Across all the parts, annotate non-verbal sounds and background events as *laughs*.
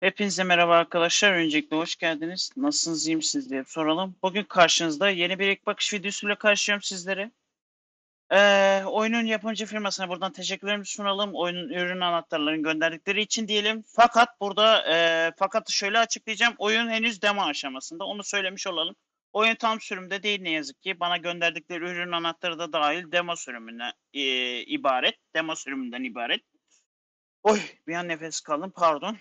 Hepinize merhaba arkadaşlar. Öncelikle hoş geldiniz. Nasılsınız, iyi misiniz diye soralım. Bugün karşınızda yeni bir ilk bakış videosuyla karşılıyorum sizleri. Ee, oyunun yapımcı firmasına buradan teşekkürlerimizi sunalım. Oyunun ürün anahtarlarını gönderdikleri için diyelim. Fakat burada e, fakatı şöyle açıklayacağım. Oyun henüz demo aşamasında. Onu söylemiş olalım. Oyun tam sürümde değil ne yazık ki. Bana gönderdikleri ürün anahtarı da dahil demo sürümüne e, ibaret. Demo sürümünden ibaret. Oy bir an nefes kaldım pardon.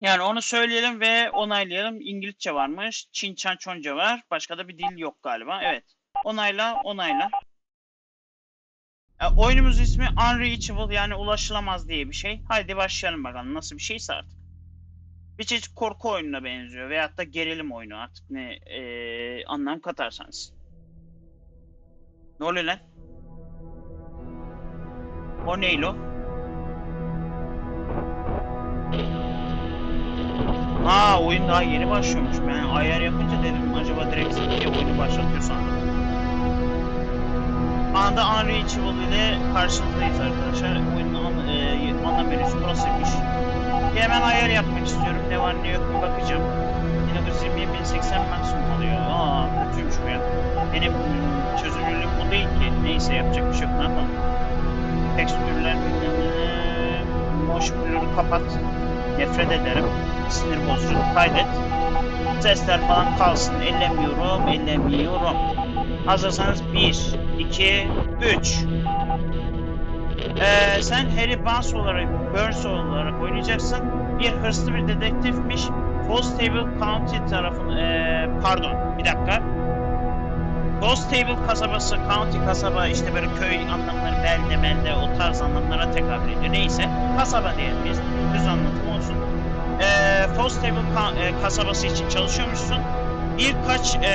Yani onu söyleyelim ve onaylayalım. İngilizce varmış. Çinçan Çonca var. Başka da bir dil yok galiba. Evet. Onayla, onayla. E, oyunumuz ismi Unreachable yani ulaşılamaz diye bir şey. Haydi başlayalım bakalım nasıl bir şeyse artık. Bir çeşit korku oyununa benziyor veyahut da gerilim oyunu artık ne e, anlam katarsanız. Ne oluyor lan? O neydi Ha oyun daha yeni başlıyormuş. Ben ayar yapınca dedim acaba direkt diye oyunu başlatıyor sandım. Anda Unreachable ile karşınızdayız arkadaşlar. Oyunun e, ana menüsü burasıymış. Hemen ayar yapmak istiyorum. Ne var ne yok bir bakacağım. 1920 1080 maksimum alıyor. Aa kötüymüş bu ya. Benim çözünürlük bu değil ki. Neyse yapacak bir şey yok. Ne yapalım? Tekstürler bilmem ne. Motion blur'u kapat. Nefret ederim sinir bozucu kaydet. Sesler falan kalsın. Ellemiyorum, ellemiyorum. Hazırsanız 1, 2, 3. Ee, sen Harry Barnes olarak, Burns olarak oynayacaksın. Bir hırslı bir dedektifmiş. Falstable County tarafın, ee, pardon bir dakika. Falstable kasabası, county kasaba işte böyle köy anlamları, belde melde o tarz anlamlara tekabül ediyor. Neyse kasaba diyelim biz. Düz anlatım olsun e, Falstable ka- e, kasabası için çalışıyormuşsun. Birkaç e,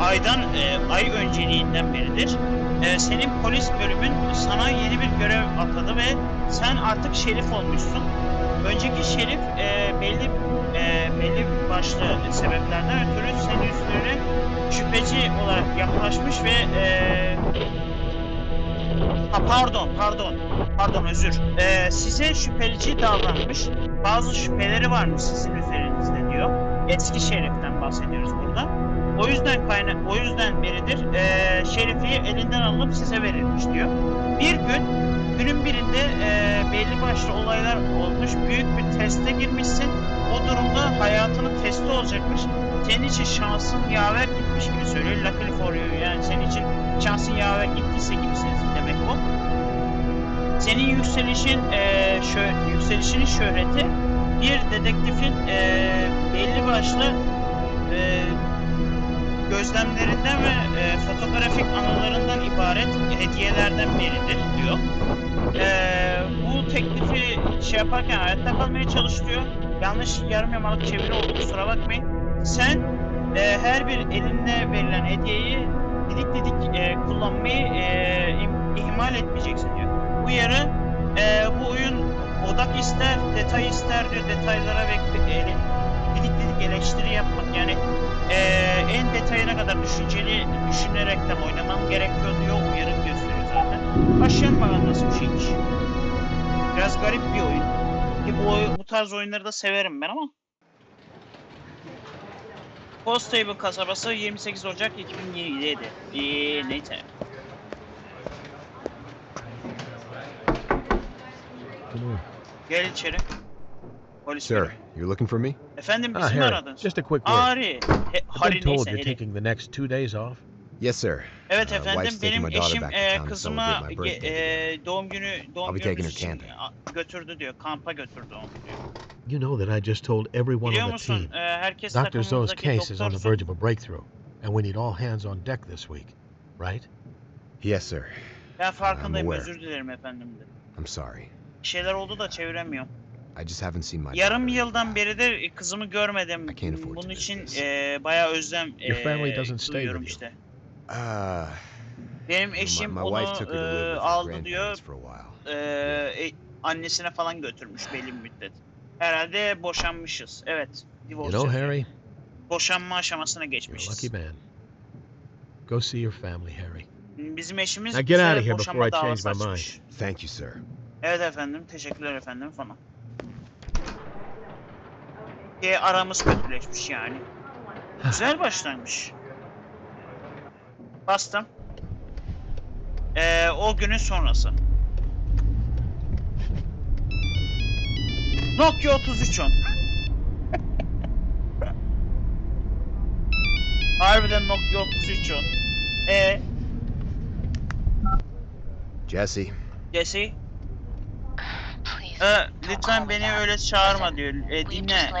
aydan, e, ay önceliğinden beridir. E, senin polis bölümün sana yeni bir görev atadı ve sen artık şerif olmuşsun. Önceki şerif e, belli e, belli başlı sebeplerden ötürü senin üstüne şüpheci olarak yaklaşmış ve e, ha, pardon pardon pardon özür E, size şüpheci davranmış bazı şüpheleri varmış sizin üzerinizde diyor. Eski şeriften bahsediyoruz burada. O yüzden kaynak o yüzden beridir eee şerifi elinden alınıp size verilmiş diyor. Bir gün günün birinde eee, belli başlı olaylar olmuş. Büyük bir teste girmişsin. O durumda hayatının testi olacakmış. Senin için şansın yaver gitmiş gibi söylüyor. For you yani senin için şansın yaver gittiyse gibisiniz demek bu senin yükselişin eee şö yükselişinin şöhreti bir dedektifin eee, belli başlı gözlemlerinden ve eee, fotoğrafik anılarından ibaret hediyelerden biridir diyor. Eee, bu teklifi şey yaparken hayatta kalmaya çalışıyor. Yanlış yarım yamalak çeviri oldu kusura bakmayın. Sen eee, her bir eline verilen hediyeyi didik didik eee, kullanmayı im- ihmal etmeyeceksin diyor uyarı e, bu oyun odak ister, detay ister diyor. Detaylara ve e, didik didik eleştiri yapmak yani e, kadar düşünceli düşünerekten oynaman gerekiyor diyor. Uyarı gösteriyor zaten. Başlayalım bakalım nasıl bir şeymiş. Biraz garip bir oyun. Ki bu, bu tarz oyunları da severim ben ama. Postable kasabası 28 Ocak 2007. Ee, neyse. Gel içeri. Polis Sir, you're looking for me? Efendim Ah, bizi mi Harry, aradın? just a quick word. Ari. He, I've Harry been told neyse you're Harry. taking the next two days off. Yes, sir. Evet Uh, efendim wife's taking benim my daughter eşim back to e, town to kızıma celebrate my ge- birthday. e, doğum günü doğum günü her için camping. a- götürdü diyor. Kampa götürdü onu diyor. You know that I just told everyone Biliyor on the musun? team. E, herkes Dr. Zoe's takımımızdaki case is on the verge of a breakthrough, and we need all hands on deck this week, right? Yes, sir. Ben farkındayım aware. özür dilerim efendim de. I'm sorry. Bir şeyler oldu da çeviremiyorum. I just haven't seen my Yarım daughter. yıldan beridir e, kızımı görmedim. I can't afford to Bunun miss için this. e, bayağı özlem Your family e, doesn't stay duyuyorum with you. işte. Uh, Benim my, eşim my onu wife took her to live e, with her aldı diyor. grandparents for a while. e, e, annesine falan götürmüş belli bir müddet. Herhalde boşanmışız. Evet. You Divorce know. Harry, Boşanma aşamasına you're a geçmişiz. lucky man. Go see your family, Harry. Bizim eşimiz Now get bize out of here boşanma before I davası change my açmış. Thank you, sir. Evet efendim. Teşekkürler efendim falan. Ki aramız kötüleşmiş yani. Güzel başlangıç. Bastım. Ee, o günün sonrası. Nokia 3310. *laughs* Harbiden Nokia 3310. Ee, Jesse, Jesse, Please. don't lütfen call me beni öyle çağırma diyor. We've dinle.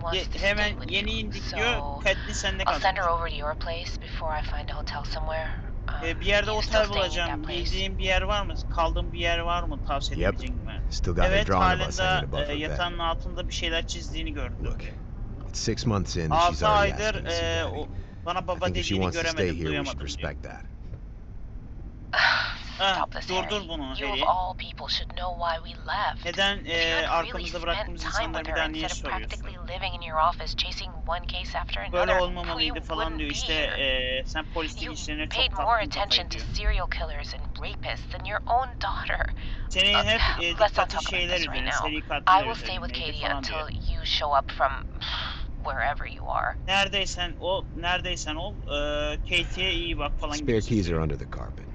wants ye- to stay hemen with yeni you, indik diyor. Catelyn sende I'll send her kalacak. over to your place before I find a hotel somewhere. Um, Ee, bir yerde still otel bulacağım. Bildiğin bir yer var mı? Kaldığın bir yer var mı? Tavsiye Yep. edebileceğin gibi. still got her Evet halinde e, yatağın altında bir şeyler çizdiğini gördüm. Look, it's six months in she's 6 already aydır asking to see e, bana baba dediğini to göremedim, duyamadım diyor. *sighs* *sighs* this, durdur bunu You Harry. of all people should know why we left. Neden e, had really arkamızda spent bıraktığımız with bir her daha niye instead of soruyorsun? practically living in your office chasing one case after another, Böyle olmamalıydı falan diyor. İşte here. e, sen polislik You işlerine çok paid more taktın attention kafayı to diyor. serial killers and rapists than your own daughter. Senin Uh, hep e, let's not dikkati talk about şeyler this right üzerine, now. seri I katiller will stay with üzerineydi Katie falan diyor. until you show up from wherever you are. Neredeysen ol, neredeysen ol, e, Katie'ye iyi bak falan Spare keys are under the carpet.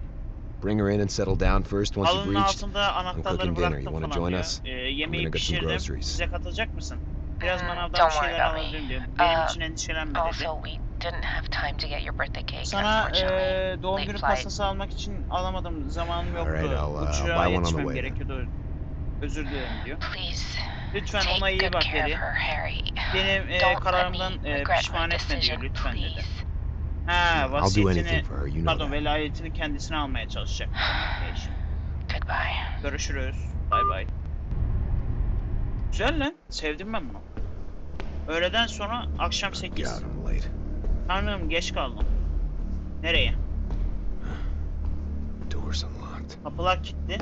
Bring her in and settle down first once you've Halının reached. altında anahtarları cooking dinner. You bıraktım wanna falan join diyor. us? Ee, gonna yemeği get some pişirdim. groceries. Size katılacak mısın? Biraz Mm, manavdan don't bir worry şeyler about me. alabilirim diyor. Benim Uh, için endişelenme dedi. Also, we didn't have time to get your birthday cake, Sana unfortunately. eee, doğum Late günü flight. pastası almak için alamadım. Zamanım yoktu. Alright, I'll, uh, Uçağa buy one on the yetişmem way. gerekiyordu. Özür dilerim diyor. Please Lütfen ona take iyi good bak care of dedi. her, Harry. Benim eee, Don't let kararımdan me eee, regret pişman my etme diyor decision, lütfen dedi. please. Ha I'll do vasiyetini, anything for her. You know pardon that. velayetini kendisine almaya çalışacak. *sighs* Goodbye. Görüşürüz. Bay bay. Güzel lan. Sevdim ben bunu. Öğleden sonra akşam 8. God, I'm late. Tanrım geç kaldım. Nereye? Door's unlocked. Kapılar kilitli.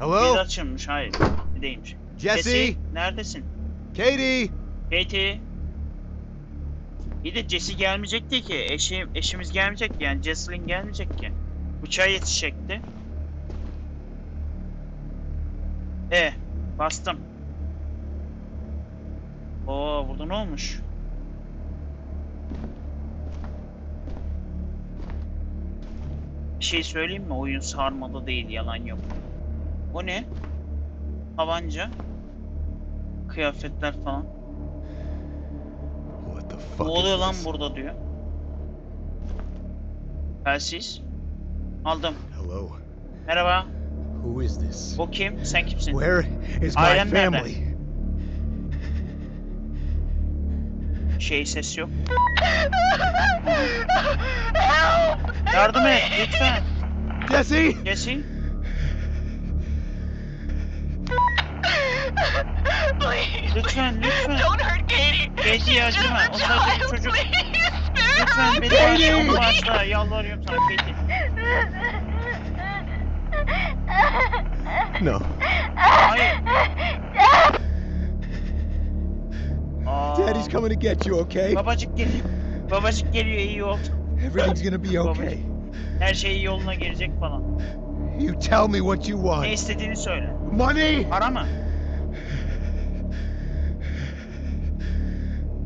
Bir Hello? açılmış. Hayır. Bir değilmiş. Jesse? Neredesin? Katie? Katie. Bir de Jesse gelmeyecekti ki. Eşi, eşimiz gelmeyecek. Yani Jesselyn gelmeyecek ki. Uçağa yetişecekti. E, bastım. Oo, burada ne olmuş? Bir şey söyleyeyim mi? Oyun sarmalı değil, yalan yok. O ne? Tabanca. Kıyafetler falan. Ne oluyor is lan this? burada diyor. Telsiz. Aldım. Hello? Merhaba. Who is this? Bu kim? Sen kimsin? Where is my Ailem nerede? family? Şey ses yok. *laughs* Help! Yardım et lütfen. Jesse? Jesse. Lütfen, lütfen. Don't hurt Katie. Just acıma. a O sadece bir çocuk. Lütfen beni bağışla, onu bağışla. Yalvarıyorum sana Katie. No. Hayır. Aa, Daddy's coming to get you, okay? Babacık geliyor. Babacık geliyor iyi ol. Everything's gonna be okay. Her şey yoluna girecek falan. You tell me what you Ne want. istediğini söyle. Money? Para mı?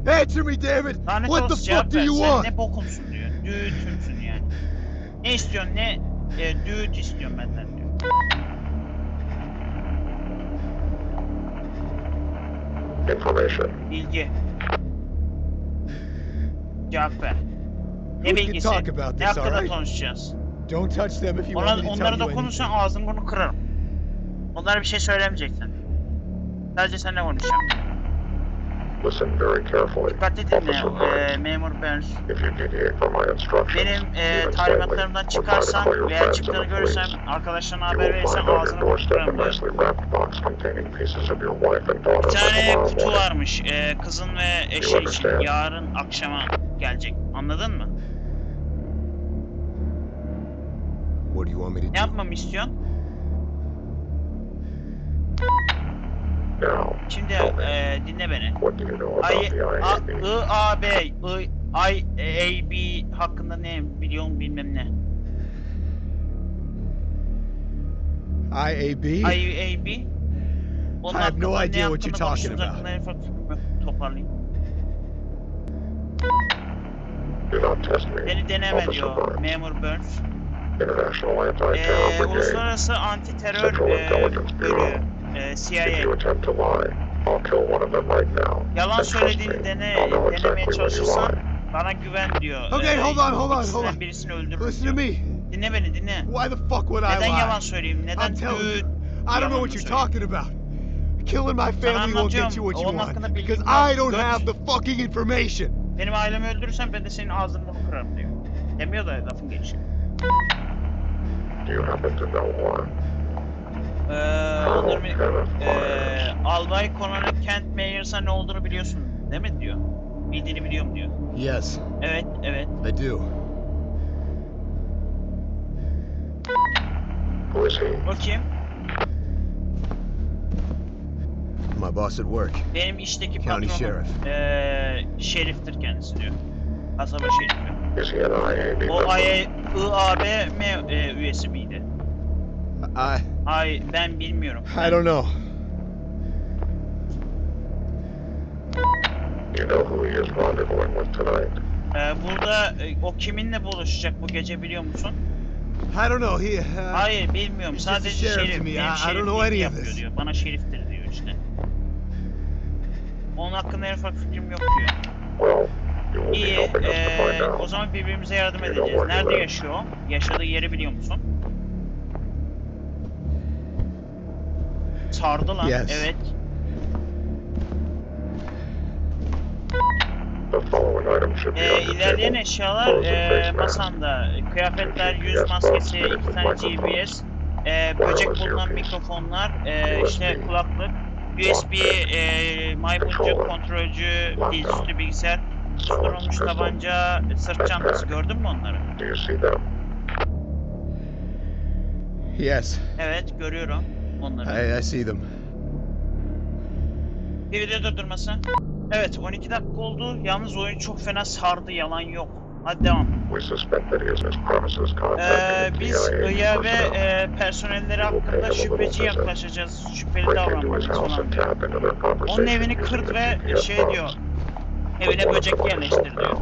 Answer me, damn it! Lanet What the fuck do ver. you Sen want? ne bokumsun diyor. Düğütümsün yani. Ne istiyorsun ne e, düğüt istiyorum benden diyor. Information. Bilgi. Cevap ver. Ne bilgisi? talk about Ne hakkında alright? konuşacağız? Don't touch them if you Ona, want me to konuşsan anything. ağzını bunu kırarım. Onlara bir şey söylemeyeceksin. Sadece seninle konuşacağım. Listen very carefully. Dikkatli dinle Officer e, memur Burns. If you deviate from my instructions, Benim e, talimatlarımdan çıkarsan veya çıktığını görürsem arkadaşlarına haber your ağzını kırarım diyor. Bir tane kutu varmış e, kızın ve eşi için yarın akşama gelecek. Anladın mı? What do you want me to Ne do? yapmamı istiyorsun? Şimdi e, dinle beni. I, A, IAB? I, A, B, I, I, A, B hakkında ne biliyorum bilmem ne. IAB? I, A, B. Onun I have no idea what you're hakkında talking about. Toparlayayım. Beni deneme diyor. Memur Burns. International Ee. Uluslararası Anti Terör e, Bölüğü. E, If CIA. you attempt to lie, I'll kill one of them right now. Yalan söylediğini dene, denemeye çalışırsan bana güven diyor. Okay, Ee, hold on, hold on, hold on. birisini öldürürüm Listen to me. Dinle beni dinle. Why the fuck would I Neden lie? yalan söyleyeyim? Neden I'm telling düğün? you, I don't know what you're talking about. Killing my family won't get you what you want because. I don't have the fucking information. Benim ailemi öldürürsen ben de senin ağzını kırarım diyor. Demiyor da lafın gelişi. Do you happen to know why? Ee, onların ee, Albay Colonel Kent Mayers'a ne olduğunu biliyorsun değil mi diyor. Bildiğini biliyorum diyor. Yes, Evet evet. I do. Who is he? O kim? My boss at work. Benim işteki County patronum. Sheriff. Ee, şeriftir kendisi diyor. Kasaba şerifi. Is he an IAB O member? I- IABM e, üyesi miydi? I Ay ben bilmiyorum. I don't know. You know who he is rendezvousing with tonight? Ee, burada e, o kiminle buluşacak bu gece biliyor musun? I don't know. He. Uh, Hayır bilmiyorum. he's just a Sadece sheriff şerif. to me. I- Benim I don't know any of yapıyor this. diyor. Bana şeriftir diyor işte. Onun hakkında en ufak fikrim yok diyor. Well, you will be İyi. helping us to find ee, out. o zaman birbirimize yardım You know edeceğiz. where he Nerede lives. yaşıyor? Yaşadığı yeri biliyor musun? Sardı lan. Yes. Evet. Your ilerleyen eşyalar masks. masanda. Kıyafetler, yüz maskesi, iki tane. GPS, ee, böcek bulunan mikrofonlar, ee, işte kulaklık, USB, ee, maymuncuk, kontrolcü, dizüstü bilgisayar, pistol. tabanca, sırt çantası gördün mü onları? Yes, Evet görüyorum onları. I, I see them. Bir video durdurması. Evet 12 dakika oldu. Yalnız oyun çok fena sardı yalan yok. Hadi devam. Ee, biz IA ve e, personelleri hakkında şüpheci yaklaşacağız. Şüpheli davranmalıyız conversation Onun evini kırt the ve şey diyor. Evine böcek yerleştir diyor.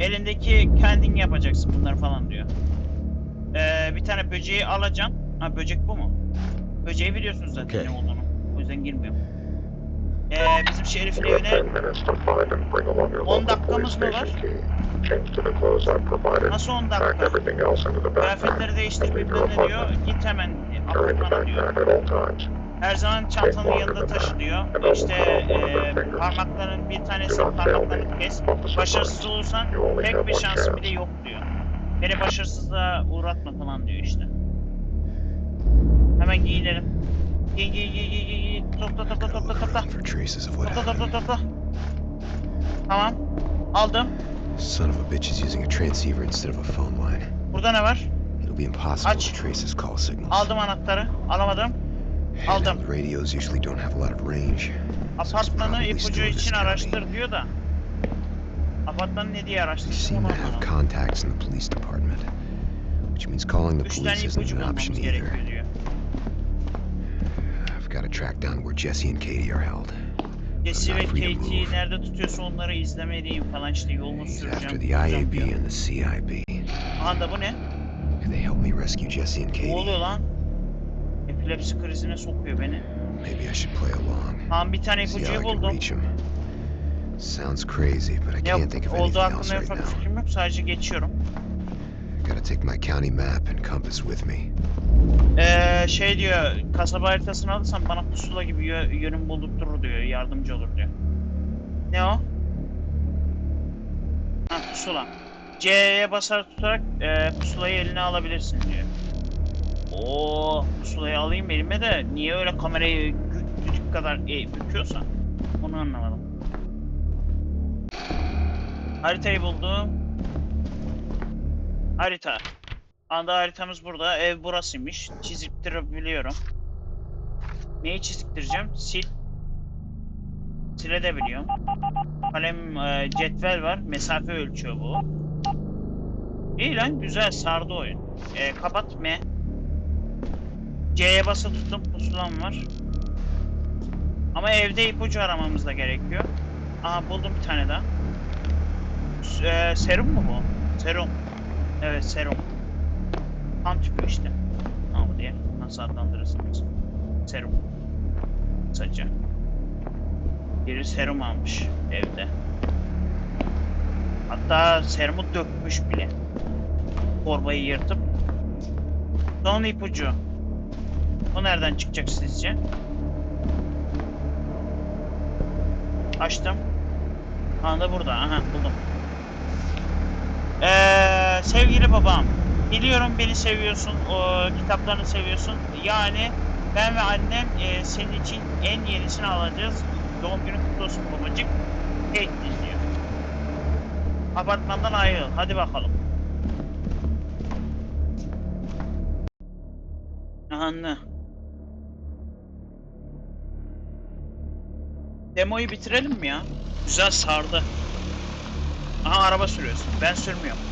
Elindeki kendin yapacaksın bunları falan diyor. Ee, bir tane böceği alacaksın. Ha böcek bu mu? Böceği biliyorsunuz zaten Okey. ne olduğunu. O yüzden girmiyorum. Ee, bizim şerifin evine 10 minutes to find and bring along your 10 local police dakikamız mı var? nasıl 10 Pack dakika? Kıyafetleri değiştir bilmem ne diyor. Git hemen the apartmana diyor. Her zaman çantanı yanında taşı diyor. İşte e, parmakların bir tanesini parmaklarını kes. Başarısız olursan tek bir şansın bile yok diyor. Beni başarısızlığa uğratma falan diyor işte. Hemen giyinelim. Giy giy giy giy giy. Topla topla topla topla. Topla topla topla. Tamam. Aldım. Son of a bitch is using a transceiver instead of a phone line. Burada ne var? It'll be impossible Aç. to trace his call signals. Aldım anahtarı. Alamadım. aldım. Handheld radios usually don't have a lot of range. Apartmanı ipucu için araştır diyor da. Apartmanı ne diye They araştırsın seem to have contacts in the police department, which means calling the police isn't an option either. I've got to track down where Jesse and Katie are held. Jesse ve move. nerede tutuyorsa onları izlemeliyim falan işte yolunu He's süreceğim. after the IAB and the CIB. Aha da bu ne? Can they help me rescue Jesse and Ne Katie? oluyor lan? Epilepsi krizine sokuyor beni. Maybe I should play along. Tamam bir tane ipucuyu buldum. Sounds crazy, but I can't think of olduğu anything else hakkında right ufak now. fikrim yok sadece geçiyorum. Gotta take my county map and compass with me. Ee, şey diyor kasaba haritasını alırsan bana pusula gibi yö- yönüm buldurtur diyor yardımcı olur diyor. Ne o? Ha pusula. C'ye basar tutarak e, pusulayı eline alabilirsin diyor. Oo pusulayı alayım elime de niye öyle kamerayı düdük kadar e, büküyorsa onu anlamadım. Haritayı buldum. Harita. Anda haritamız burada. Ev burasıymış. Çiziktirebiliyorum. Neyi çiziktireceğim? Sil. Silebiliyorum. Kalem e, cetvel var. Mesafe ölçüyor bu. İyi lan güzel sardı oyun. E, kapat M. C'ye basılı tuttum. Pusulam var. Ama evde ipucu aramamız da gerekiyor. Aha buldum bir tane daha. Eee, serum mu bu? Serum. Evet serum. Kan tüpü işte. Ama diye nasıl adlandırırsınız? Serum. Kısaca. Biri serum almış evde. Hatta serumu dökmüş bile. Torbayı yırtıp. Son ipucu. O nereden çıkacak sizce? Açtım. Anda burada. Aha buldum. Sevgili babam. Biliyorum beni seviyorsun. O kitaplarını seviyorsun. Yani ben ve annem e, senin için en yenisini alacağız. Doğum günün kutlu olsun babacık. Kate dinliyor. Apartmandan ayrıl. Hadi bakalım. Anne. Demoyu bitirelim mi ya? Güzel sardı. Aha araba sürüyorsun. Ben sürmüyorum.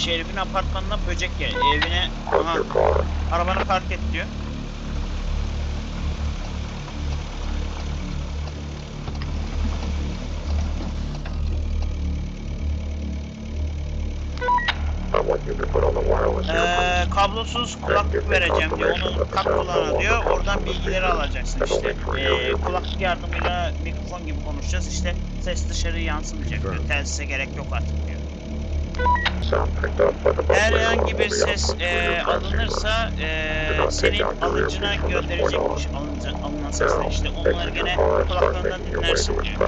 Şerif'in apartmanına böcek gel. Evine aha, arabanı park et diyor. Ee, kablosuz kulaklık vereceğim diyor. Onu tak kulağına diyor. Oradan bilgileri alacaksın işte. Ee, kulaklık yardımıyla mikrofon gibi konuşacağız. İşte ses dışarı yansımayacak diyor. Telsize gerek yok artık Herhangi bir ses e, transient. alınırsa e, senin alıcına gönderecekmiş alınca, alınan sesler işte your gene kulaklarından dinlersin diyor.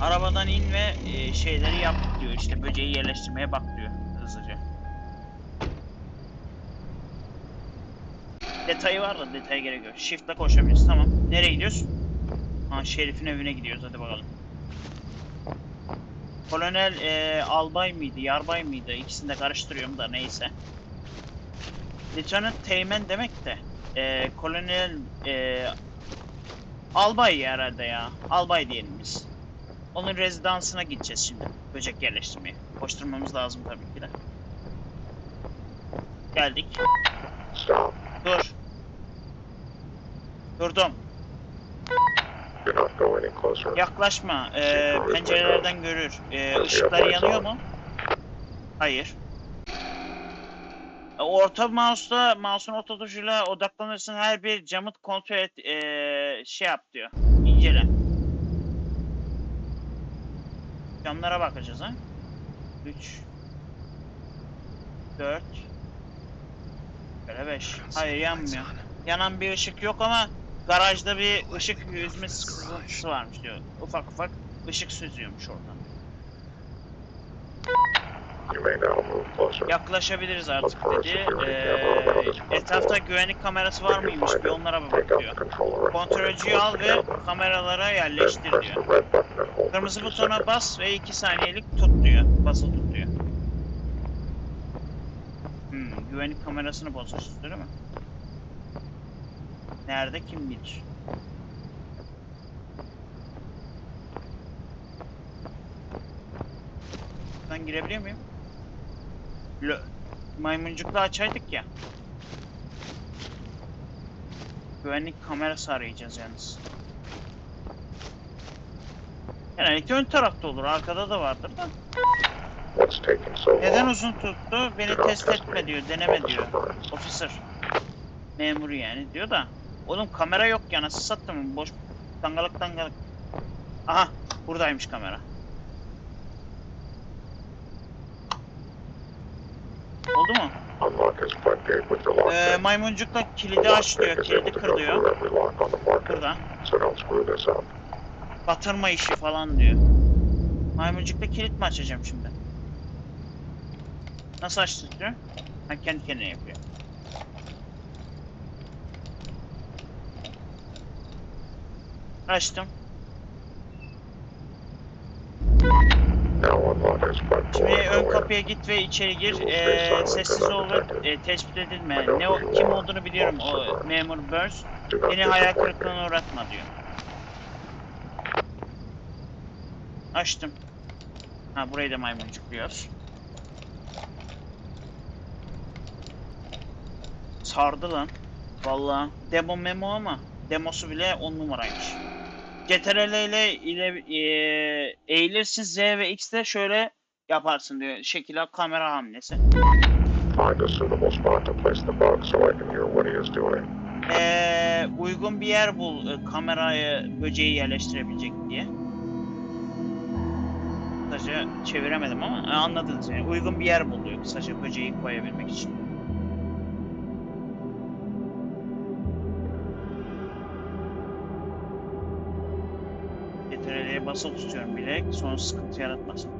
Arabadan in ve e, şeyleri yap diyor işte böceği yerleştirmeye bak diyor hızlıca. Detayı var da detaya gerek yok. Shift'le koşabiliriz tamam. Nereye gidiyoruz? Ha Şerif'in evine gidiyoruz hadi bakalım. Kolonel e, albay mıydı, yarbay mıydı? İkisini de karıştırıyorum da neyse. Lieutenant Teğmen demek de e, kolonel e, albay herhalde ya. Albay diyelim biz. Onun rezidansına gideceğiz şimdi. Böcek yerleştirmeye. Koşturmamız lazım tabii ki de. Geldik. Dur. Durdum. Yaklaşma. Ee, pencerelerden görür. Ee, ışıkları yanıyor mu? Hayır. E, Orta mouse'la, mouse'un orta tuşuyla odaklanırsın. Her bir camı kontrol et, ee, şey yap diyor. İncele. Camlara bakacağız ha. 3 4 Böyle 5. Hayır yanmıyor. Yanan bir ışık yok ama garajda bir ışık yüzme sızıntısı varmış diyor. Ufak ufak ışık süzüyormuş oradan. Yaklaşabiliriz artık dedi. Ee, etrafta güvenlik kamerası var mıymış bir onlara bir bak diyor. Kontrolcüyü al ve kameralara yerleştir diyor. Kırmızı butona bas ve 2 saniyelik tut diyor. Basılı tut diyor. Hmm, güvenlik kamerasını bozacağız değil mi? Nerede kim bilir? Ben girebiliyor muyum? Lo maymuncukla açaydık ya. Güvenlik kamerası arayacağız yalnız. Genellikle ön tarafta olur. Arkada da vardır da. Neden uzun tuttu? Beni test etme diyor. Deneme diyor. Officer. Memuru yani diyor da. Oğlum kamera yok ya. Nasıl sattım? Boş dangalık dangalık. Aha. Buradaymış kamera. Oldu mu? Ee, maymuncukla kilidi aç diyor. Kilidi kır diyor. Every lock on the market, Burada. so don't screw this up. Batırma işi falan diyor. Maymuncukla kilit mi açacağım şimdi? Nasıl açtık diyor? Ha kendi kendine yapıyor. Açtım. Şimdi ön kapıya git ve içeri gir. Ee, sessiz ol ve e, tespit edilme. Ne o, kim olduğunu biliyorum o memur Burns. Beni hayal kırıklığına uğratma diyor. Açtım. Ha burayı da maymuncuk diyor. Sardı lan. Vallahi demo memo ama demosu bile 10 numaraymış. CTRL ile ile eee, eğilirsin Z ve X'te şöyle yaparsın diyor. Şekil kamera hamlesi. Find a suitable spot to place the bug so I can hear what he is doing. Eee, uygun bir yer bul e, kamerayı böceği yerleştirebilecek diye. Kısaca çeviremedim ama e, anladınız yani. Uygun bir yer bul diyor kısaca böceği koyabilmek için. Basılı tutuyorum bile sonra sıkıntı yaratmasın.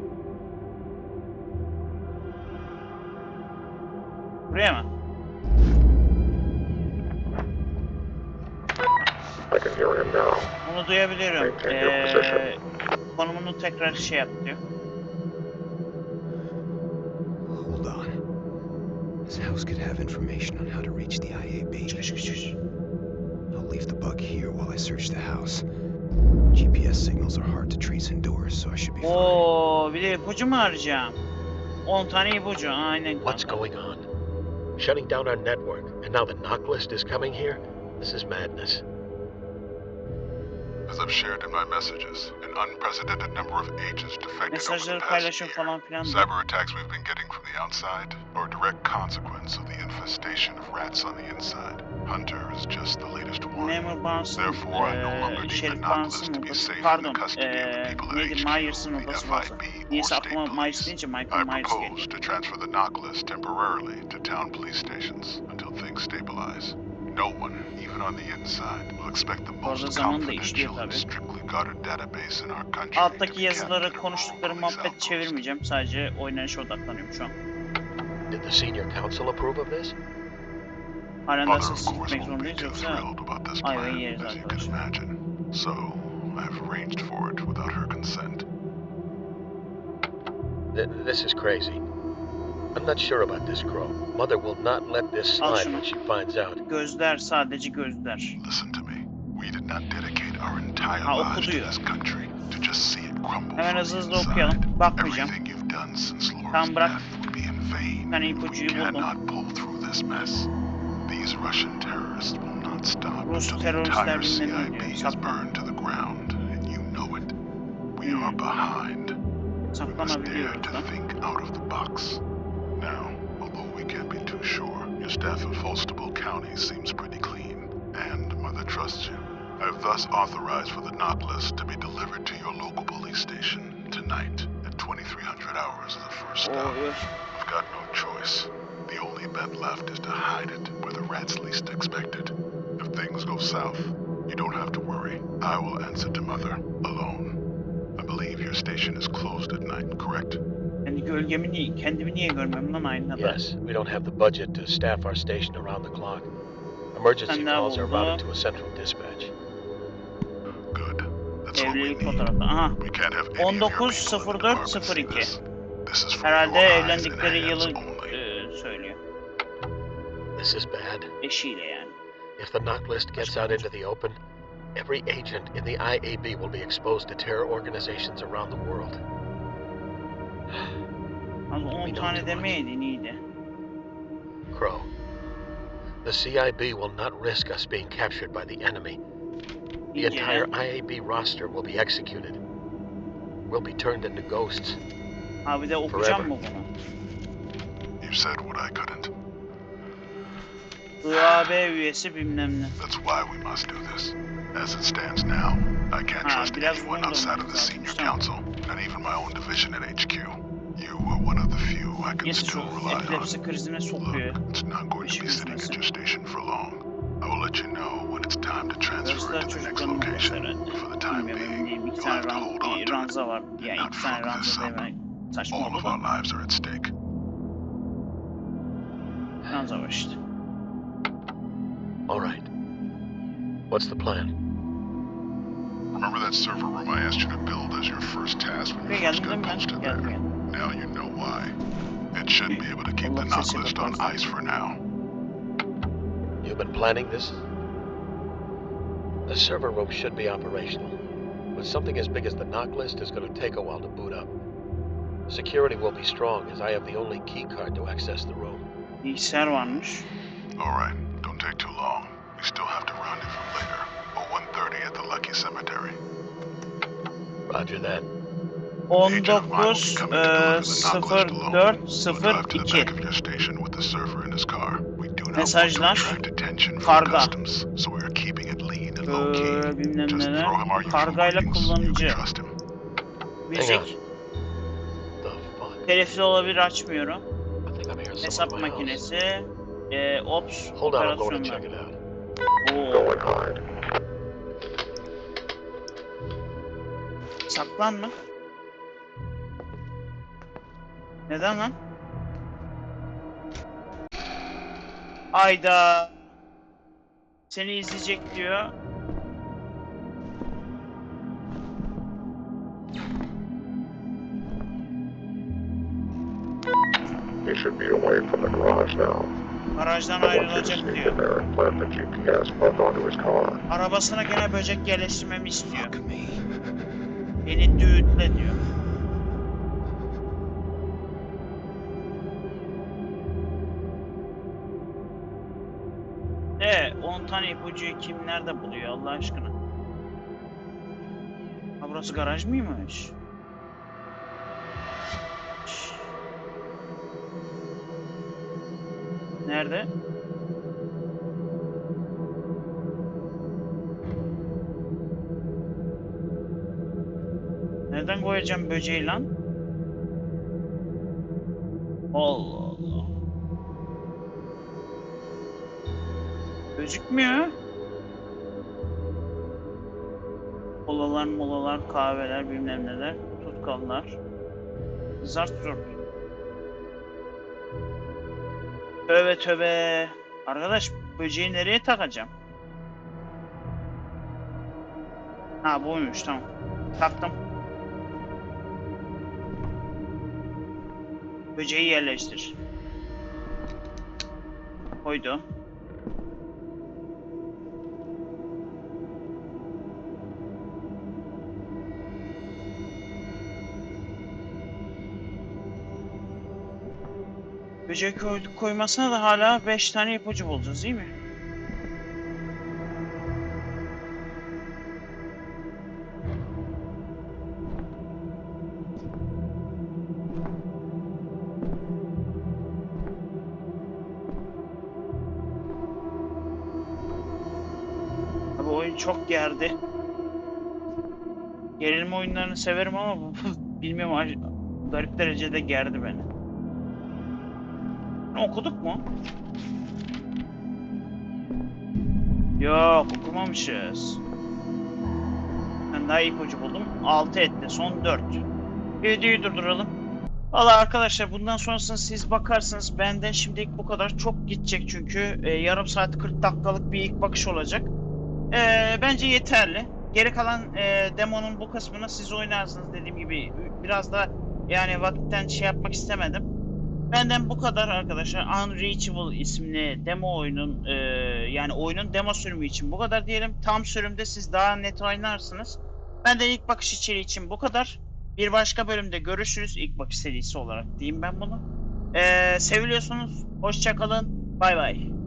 Buraya mı? I can hear him now. Onu duyabiliyorum. Maintain your Ee, position. konumunu tekrar şey yap diyor. Hold on. This house could have information on how to reach the IAB. I'll leave the bug here while I search the house. GPS signals are hard to trace indoors, so I should be fine. Oo, bir de ipucu mu arayacağım? 10 tane ipucu, aynen What's going on? Shutting down our network, and now the knock list is coming here? This is madness. As I've shared in my messages, an unprecedented number of agents defected over the past year. falan filan. Cyber attacks we've been getting from the outside are a direct consequence of the infestation of rats on the inside. Hunter is just the latest one. Memur Therefore, I no longer eee need the list to be safe in the custody of the people at HQ, Myers'ın the. FIB, or state Myers police. I Myers propose to transfer the list temporarily to town police stations until things stabilize. No one, even on the inside, will expect the arada most zaman confidential and strictly guarded database in our country. to Alttaki be yazıları, kept in konuştukları muhabbet çevirmeyeceğim. Sadece oynanışa odaklanıyorum şu an. Did the senior council approve of this? Halen Mother, derse of course, gitmek won't be zorundayız too yoksa thrilled about this ayvayı plan, yeriz as you can arkadaşlar. imagine. So, I've arranged for it without her consent. Th- this is crazy. I'm not sure about this, Crow. Mother will not let this slide şunu. when she finds out. Gözler sadece gözler. Listen to me. We did not dedicate our entire Ha, lives to this country to just see it crumble Hemen from hızlı the hızlı inside. okuyalım. Bakmayacağım. Everything you've done since Laura's Tamam, bırak. death would be in vain. Ben We ipucuyu buldum. cannot pull through this mess. These Russian terrorists will not stop Rus until the teröristler entire bilmem ne CIB diyor, is saklan. burned to the ground, and you know it. We Hmm. are behind. We must dare Saklanabiliyoruz to da. think out of the box. Can't be too sure, your staff in Falstable County seems pretty clean, and Mother trusts you. I have thus authorized for the knock list to be delivered to your local police station tonight at 2300 hours of the first oh, stop. Oo, We've got no choice. The only bet left is to hide it where the rats least expect it. If things go south, you don't have to worry. I will answer to Mother alone. I believe your station is closed at night, correct? Kendi gölgemi niye, kendimi niye görmem lan aynada? Yes, we don't have the budget to staff our station around the clock. Emergency Sen calls are oldu? routed to a central dispatch. Good. That's all we Evlilik need. fotoğrafı. Aha. We can't have any of your people in the 19.04.02. department see this. This is for Herhalde your eyes and evlendikleri hands yılı only. e, söylüyor. This is bad. Eşiyle yani. If the knock list gets out into the open, every agent in the IAB will be exposed to terror organizations around the world. Az 10 We know tane too demeydin iyiydi. Crow, the CIB will not risk us being captured by the enemy. The İyice entire. IAB roster will be executed. We'll be turned into ghosts. Ha bir de Forever. mı? You said what I couldn't. IAB üyesi bilmem ne. That's why we must do this. As it stands now, I can't Ha, trust anyone outside of the senior işte. council, and even my own division at HQ. You are one of the few I can Birisi still rely on. epilepsi krizine sokuyor. Look, it's not going to be sitting at your station for long. I will let you know when it's time to transfer it to the next location. For the time being, diyeyim. You'll have to hold on to it. ranza Not iki fuck this up. All of our lives are at stake. Ranza var işte. All right. What's the plan? Remember that server room I asked you to build as your first task when Buraya you first got değil mi ben? posted Geldim there? geldim. Now you know why. It should be able to keep the Allah knock list on ice for now. You've been planning this? The server room should be operational. But something as big as the knock list is going to take a while to boot up. Security will be strong as I have the only key card to access the room. Bilgisayar varmış. Alright, don't take too long. We still have to rendezvous later. 1.30 at the Lucky Cemetery. Roger that. Agent of mine will be 19 coming to deliver the Nautilus to Logan. 04 We'll drive to the 02 back of your station with the surfer in his car. We do not want to Mesajlar. attract attention from Karga. customs, so we are keeping it lean and low key. Ee, bilmem Just neler. throw him our usual Kargayla kullanıcı. can trust him. Müzik. The fuck? Telifli olabilir açmıyorum. Hesap makinesi. E, ops. Operasyonlar. Oo. Saklanma. Neden lan? Ayda. Seni izleyecek diyor. He should be away from the garage now. Garajdan ayrılacak diyor. in there and plant the GPS bug onto his car. Arabasına gene böcek yerleştirmemi istiyor. Beni düğütle diyor. E 10 tane ipucuyu kim nerede buluyor Allah aşkına? Ha burası garaj mıymış? Nerede? Koyacağım böceği lan? Allah Allah. Gözükmüyor. Kolalar, molalar, kahveler, bilmem neler, tutkallar. Zart zurt. Tövbe tövbe. Arkadaş böceği nereye takacağım? Ha buymuş tamam. Taktım. Böceği yerleştir. Koydu. Böcek koyduk koymasına da hala 5 tane ipucu bulacağız değil mi? Çok gerdi. Gerilim oyunlarını severim ama bilmiyorum garip derecede gerdi beni. Okuduk mu? Yok okumamışız. Ben daha ipucu buldum. 6 etti. Son 4. Videoyu durduralım. Valla arkadaşlar bundan sonrasını siz bakarsınız. Benden şimdilik bu kadar. Çok gidecek çünkü. Ee, yarım saat 40 dakikalık bir ilk bakış olacak. Ee, bence yeterli. Geri kalan e, demonun bu kısmını siz oynarsınız dediğim gibi. Biraz da yani vakitten şey yapmak istemedim. Benden bu kadar arkadaşlar. Unreachable isimli demo oyunun e, yani oyunun demo sürümü için bu kadar diyelim. Tam sürümde siz daha net oynarsınız. Ben de ilk bakış içeriği için bu kadar. Bir başka bölümde görüşürüz. İlk bakış serisi olarak diyeyim ben bunu. E, seviliyorsunuz. Hoşçakalın. Bay bay.